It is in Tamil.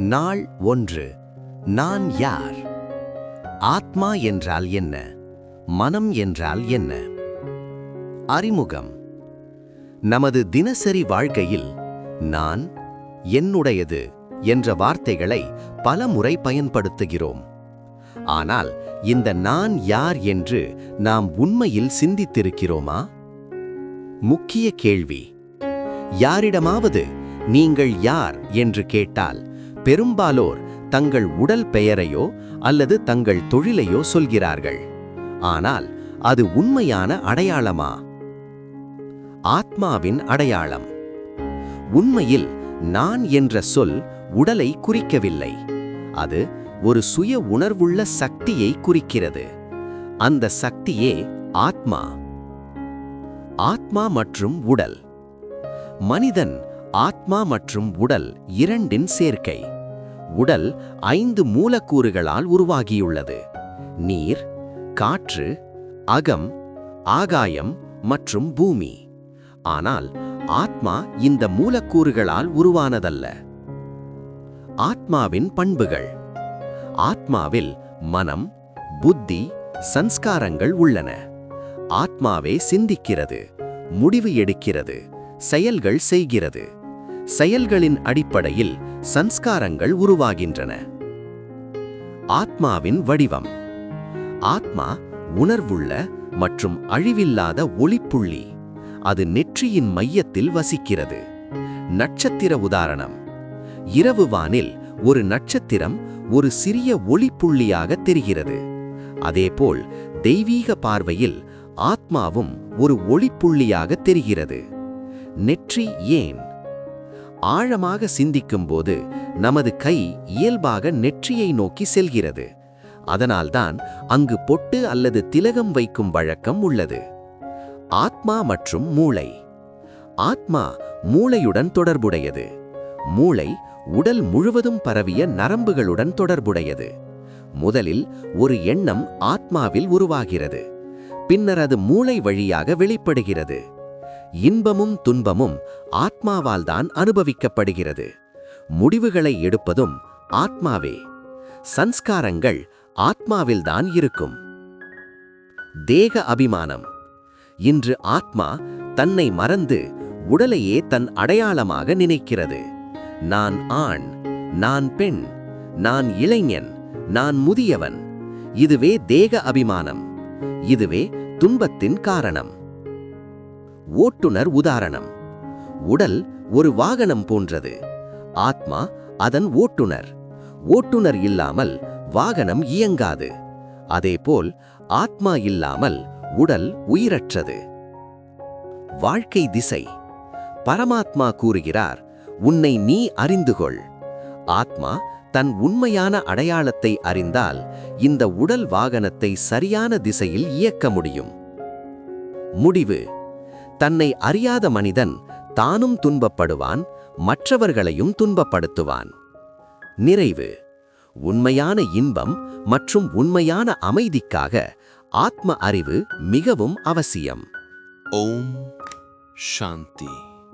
நாள் ஒன்று. நான் யார்? ஆத்மா என்றால் என்ன? மனம் என்றால் என்ன? அறிமுகம். நமது தினசரி வாழ்க்கையில் நான் என்னுடையது என்ற வார்த்தைகளை பல முறை பயன்படுத்துகிறோம். ஆனால் இந்த நான் யார் என்று நாம் உண்மையில் சிந்தித்திருக்கிறோமா? முக்கிய கேள்வி. யாரிடமாவது நீங்கள் யார் என்று கேட்டால் பெரும்பாலோர் தங்கள் உடல் பெயரையோ அல்லது தங்கள் தொழிலையோ சொல்கிறார்கள். ஆனால் அது உண்மையான அடையாளமா? ஆத்மாவின் அடையாளம். உண்மையில் நான் என்ற சொல் உடலை குறிக்கவில்லை. அது ஒரு சுய உணர்வுள்ள சக்தியை குறிக்கிறது. அந்த சக்தியே ஆத்மா. ஆத்மா மற்றும் உடல். மனிதன் ஆத்மா மற்றும் உடல் இரண்டின் சேர்க்கை. உடல் ஐந்து மூலக்கூறுகளால் உருவாகியுள்ளது. நீர் காற்று அகம் ஆகாயம் மற்றும் பூமி. ஆனால் ஆத்மா இந்த மூலக்கூறுகளால் உருவானதல்ல. ஆத்மாவின் பண்புகள். ஆத்மாவில் மனம் புத்தி சன்ஸ்காரங்கள் உள்ளன. ஆத்மாவே சிந்திக்கிறது முடிவு எடுக்கிறது செயல்கள் செய்கிறது. செயல்களின் அடிப்படையில் சன்ஸ்காரங்கள் உருவாகின்றன. ஆத்மாவின் வடிவம். ஆத்மா உணர்வுள்ள மற்றும் அழிவில்லாத ஒளிப்புள்ளி. அது நெற்றியின் மையத்தில் வசிக்கிறது. நட்சத்திர உதாரணம். இரவு வானில் ஒரு நட்சத்திரம் ஒரு சிறிய ஒளிப்புள்ளியாக தெரிகிறது. அதேபோல் தெய்வீக பார்வையில் ஆத்மாவும் ஒரு ஒளிப்புள்ளியாக தெரிகிறது. நெற்றி ஏன்? ஆழமாக சிந்திக்கும்போது நமது கை இயல்பாக நெற்றியை நோக்கி செல்கிறது. அதனால்தான் அங்கு பொட்டு அல்லது திலகம் வைக்கும் வழக்கம் உள்ளது. ஆத்மா மற்றும் மூளை. ஆத்மா மூளையுடன் தொடர்புடையது. மூளை உடல் முழுவதும் பரவிய நரம்புகளுடன் தொடர்புடையது. முதலில் ஒரு எண்ணம் ஆத்மாவில் உருவாகிறது. பின்னர் அது மூளை வழியாக வெளிப்படுகிறது. இன்பமும் துன்பமும் ஆத்மாவால் தான் அனுபவிக்கப்படுகிறது. முடிவுகளை எடுப்பதும் ஆத்மாவே. சன்ஸ்காரங்கள் ஆத்மாவில்தான் இருக்கும். தேக அபிமானம். இன்று ஆத்மா தன்னை மறந்து உடலையே தன் அடையாளமாக நினைக்கிறது. நான் ஆண் நான் பெண் நான் இளைஞன் நான் முதியவன். இதுவே தேக அபிமானம். இதுவே துன்பத்தின் காரணம். ஓட்டுநர் உதாரணம். உடல் ஒரு வாகனம் போன்றது. ஆத்மா அதன் ஓட்டுநர் ஓட்டுநர் இல்லாமல் வாகனம் இயங்காது. அதேபோல் ஆத்மா இல்லாமல் உடல் உயிரற்றது. வாழ்க்கை திசை. பரமாத்மா கூறுகிறார் உன்னை நீ அறிந்து கொள் ஆத்மா தன் உண்மையான அடையாளத்தை அறிந்தால் இந்த உடல் வாகனத்தை சரியான திசையில் இயக்க முடியும். முடிவு. தன்னை அறியாத மனிதன் தானும் துன்பப்படுவான் மற்றவர்களையும் துன்பப்படுத்துவான். நிறைவு. உண்மையான இன்பம் மற்றும் உண்மையான அமைதிக்காக ஆத்ம அறிவு மிகவும் அவசியம். ஓம் சாந்தி.